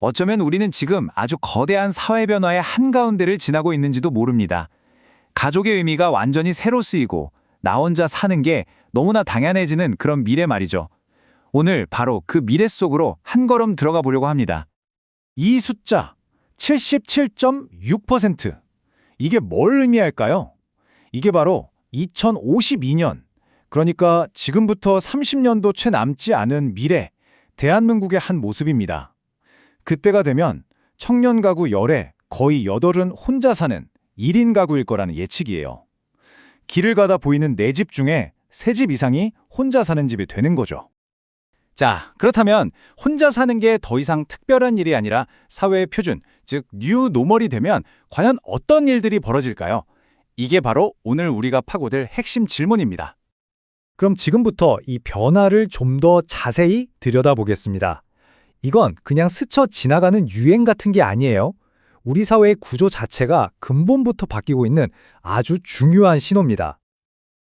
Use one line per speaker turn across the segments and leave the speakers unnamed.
어쩌면 우리는 지금 아주 거대한 사회 변화의 한가운데를 지나고 있는지도 모릅니다. 가족의 의미가 완전히 새로 쓰이고 나 혼자 사는 게 너무나 당연해지는 그런 미래 말이죠. 오늘 바로 그 미래 속으로 한 걸음 들어가 보려고 합니다.
이 숫자 77.6% 이게 뭘 의미할까요? 이게 바로 2052년 그러니까 지금부터 30년도 채 남지 않은 미래 대한민국의 한 모습입니다. 그때가 되면 청년 가구 열에 거의 여덟은 혼자 사는 1인 가구일 거라는 예측이에요. 길을 가다 보이는 네 집 중에 세 집 이상이 혼자 사는 집이 되는 거죠.
자, 그렇다면 혼자 사는 게 더 이상 특별한 일이 아니라 사회의 표준, 즉 뉴 노멀이 되면 과연 어떤 일들이 벌어질까요? 이게 바로 오늘 우리가 파고들 핵심 질문입니다.
그럼 지금부터 이 변화를 좀 더 자세히 들여다보겠습니다. 이건 그냥 스쳐 지나가는 유행 같은 게 아니에요. 우리 사회의 구조 자체가 근본부터 바뀌고 있는 아주 중요한 신호입니다.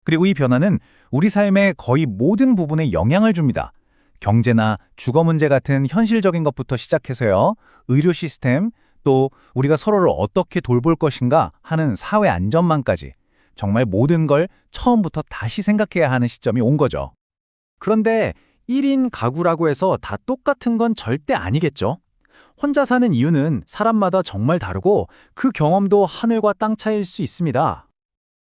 그리고 이 변화는 우리 삶의 거의 모든 부분에 영향을 줍니다. 경제나 주거 문제 같은 현실적인 것부터 시작해서요. 의료 시스템, 또 우리가 서로를 어떻게 돌볼 것인가 하는 사회 안전망까지 정말 모든 걸 처음부터 다시 생각해야 하는 시점이 온 거죠. 그런데 1인 가구라고 해서 다 똑같은 건 절대 아니겠죠? 혼자 사는 이유는 사람마다 정말 다르고 그 경험도 하늘과 땅 차이일 수 있습니다.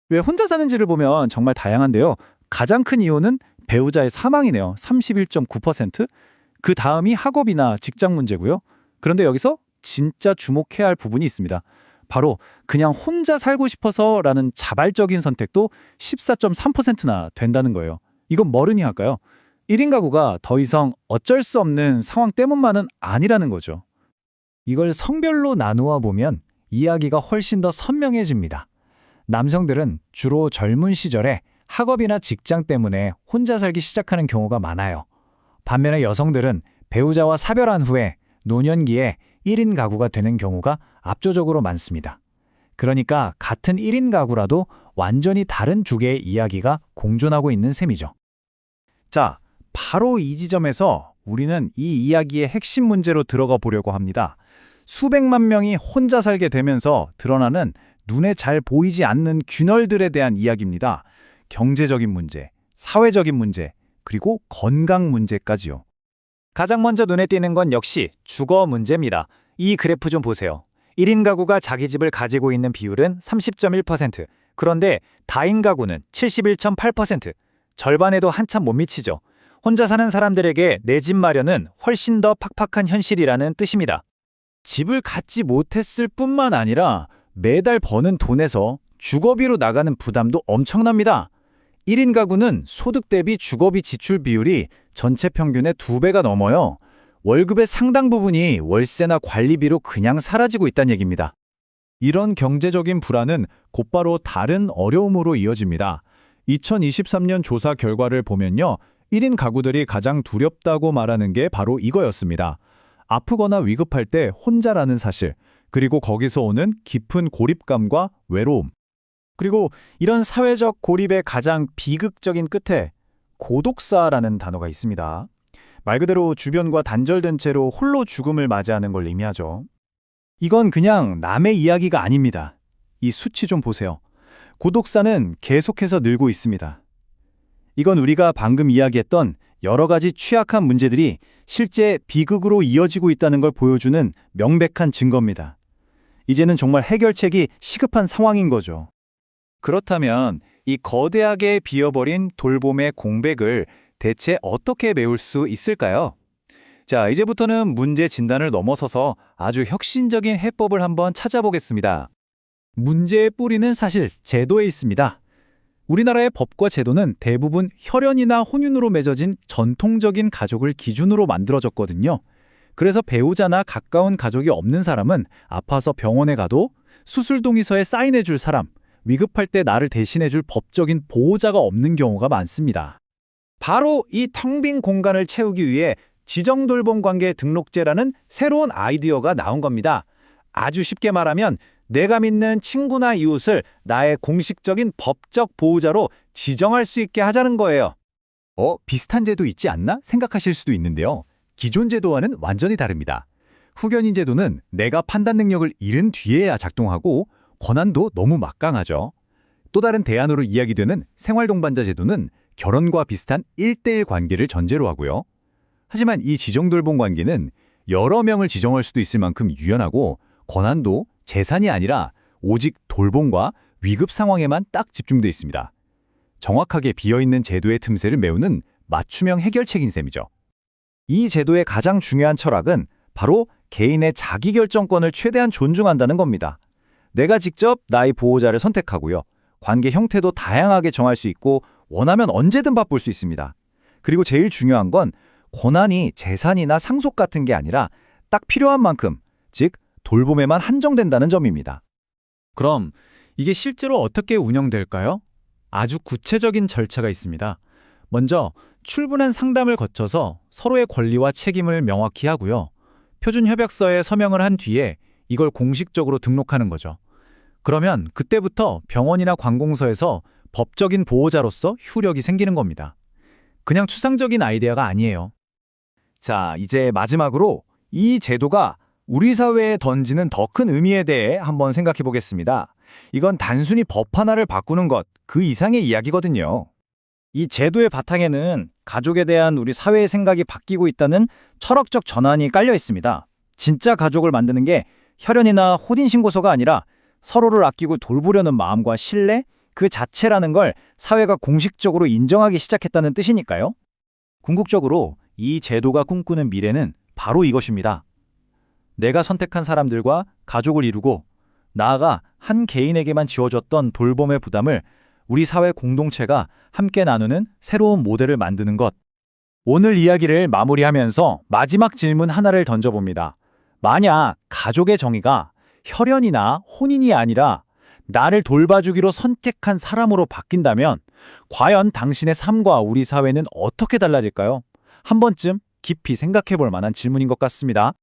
왜 혼자 사는지를 보면 정말 다양한데요. 가장 큰 이유는 배우자의 사망이네요. 31.9%. 그 다음이 학업이나 직장 문제고요. 그런데 여기서 진짜 주목해야 할 부분이 있습니다. 바로 그냥 혼자 살고 싶어서라는 자발적인 선택도 14.3%나 된다는 거예요. 이건 뭘 의미할까요? 1인 가구가 더 이상 어쩔 수 없는 상황 때문만은 아니라는 거죠. 이걸 성별로 나누어 보면 이야기가 훨씬 더 선명해집니다. 남성들은 주로 젊은 시절에 학업이나 직장 때문에 혼자 살기 시작하는 경우가 많아요. 반면에 여성들은 배우자와 사별한 후에 노년기에 1인 가구가 되는 경우가 압도적으로 많습니다. 그러니까 같은 1인 가구라도 완전히 다른 두 개의 이야기가 공존하고 있는 셈이죠. 자, 바로 이 지점에서 우리는 이 이야기의 핵심 문제로 들어가 보려고 합니다. 수백만 명이 혼자 살게 되면서 드러나는 눈에 잘 보이지 않는 균열들에 대한 이야기입니다. 경제적인 문제, 사회적인 문제, 그리고 건강 문제까지요. 가장 먼저 눈에 띄는 건 역시 주거 문제입니다. 이 그래프 좀 보세요. 1인 가구가 자기 집을 가지고 있는 비율은 30.1%, 그런데 다인 가구는 71.8%, 절반에도 한참 못 미치죠. 혼자 사는 사람들에게 내 집 마련은 훨씬 더 팍팍한 현실이라는 뜻입니다. 집을 갖지 못했을 뿐만 아니라 매달 버는 돈에서 주거비로 나가는 부담도 엄청납니다. 1인 가구는 소득 대비 주거비 지출 비율이 전체 평균의 2배가 넘어요. 월급의 상당 부분이 월세나 관리비로 그냥 사라지고 있다는 얘기입니다. 이런 경제적인 불안은 곧바로 다른 어려움으로 이어집니다. 2023년 조사 결과를 보면요. 1인 가구들이 가장 두렵다고 말하는 게 바로 이거였습니다. 아프거나 위급할 때 혼자라는 사실, 그리고 거기서 오는 깊은 고립감과 외로움. 그리고 이런 사회적 고립의 가장 비극적인 끝에 고독사라는 단어가 있습니다. 말 그대로 주변과 단절된 채로 홀로 죽음을 맞이하는 걸 의미하죠. 이건 그냥 남의 이야기가 아닙니다. 이 수치 좀 보세요. 고독사는 계속해서 늘고 있습니다. 이건 우리가 방금 이야기했던 여러 가지 취약한 문제들이 실제 비극으로 이어지고 있다는 걸 보여주는 명백한 증거입니다. 이제는 정말 해결책이 시급한 상황인 거죠. 그렇다면 이 거대하게 비어버린 돌봄의 공백을 대체 어떻게 메울 수 있을까요? 자, 이제부터는 문제 진단을 넘어서서 아주 혁신적인 해법을 한번 찾아보겠습니다. 문제의 뿌리는 사실 제도에 있습니다. 우리나라의 법과 제도는 대부분 혈연이나 혼윤으로 맺어진 전통적인 가족을 기준으로 만들어졌거든요. 그래서 배우자나 가까운 가족이 없는 사람은 아파서 병원에 가도 수술 동의서에 사인해 줄 사람, 위급할 때 나를 대신해 줄 법적인 보호자가 없는 경우가 많습니다. 바로 이 텅 빈 공간을 채우기 위해 지정돌봄 관계 등록제라는 새로운 아이디어가 나온 겁니다. 아주 쉽게 말하면 내가 믿는 친구나 이웃을 나의 공식적인 법적 보호자로 지정할 수 있게 하자는 거예요. 어, 비슷한 제도 있지 않나 생각하실 수도 있는데요. 기존 제도와는 완전히 다릅니다. 후견인 제도는 내가 판단 능력을 잃은 뒤에야 작동하고 권한도 너무 막강하죠. 또 다른 대안으로 이야기되는 생활동반자 제도는 결혼과 비슷한 1대1 관계를 전제로 하고요. 하지만 이 지정돌봄 관계는 여러 명을 지정할 수도 있을 만큼 유연하고 권한도 재산이 아니라 오직 돌봄과 위급 상황에만 딱 집중돼 있습니다. 정확하게 비어있는 제도의 틈새를 메우는 맞춤형 해결책인 셈이죠. 이 제도의 가장 중요한 철학은 바로 개인의 자기결정권을 최대한 존중한다는 겁니다. 내가 직접 나의 보호자를 선택하고요. 관계 형태도 다양하게 정할 수 있고 원하면 언제든 바꿀 수 있습니다. 그리고 제일 중요한 건 권한이 재산이나 상속 같은 게 아니라 딱 필요한 만큼, 즉 돌봄에만 한정된다는 점입니다.
그럼 이게 실제로 어떻게 운영될까요? 아주 구체적인 절차가 있습니다. 먼저 출분한 상담을 거쳐서 서로의 권리와 책임을 명확히 하고요. 표준 협약서에 서명을 한 뒤에 이걸 공식적으로 등록하는 거죠. 그러면 그때부터 병원이나 관공서에서 법적인 보호자로서 효력이 생기는 겁니다. 그냥 추상적인 아이디어가 아니에요.
자, 이제 마지막으로 이 제도가 우리 사회에 던지는 더 큰 의미에 대해 한번 생각해 보겠습니다. 이건 단순히 법 하나를 바꾸는 것, 그 이상의 이야기거든요. 이 제도의 바탕에는 가족에 대한 우리 사회의 생각이 바뀌고 있다는 철학적 전환이 깔려 있습니다. 진짜 가족을 만드는 게 혈연이나 혼인신고서가 아니라 서로를 아끼고 돌보려는 마음과 신뢰, 그 자체라는 걸 사회가 공식적으로 인정하기 시작했다는 뜻이니까요. 궁극적으로 이 제도가 꿈꾸는 미래는 바로 이것입니다. 내가 선택한 사람들과 가족을 이루고 나아가 한 개인에게만 지워졌던 돌봄의 부담을 우리 사회 공동체가 함께 나누는 새로운 모델을 만드는 것. 오늘 이야기를 마무리하면서 마지막 질문 하나를 던져봅니다. 만약 가족의 정의가 혈연이나 혼인이 아니라 나를 돌봐주기로 선택한 사람으로 바뀐다면 과연 당신의 삶과 우리 사회는 어떻게 달라질까요? 한 번쯤 깊이 생각해 볼 만한 질문인 것 같습니다.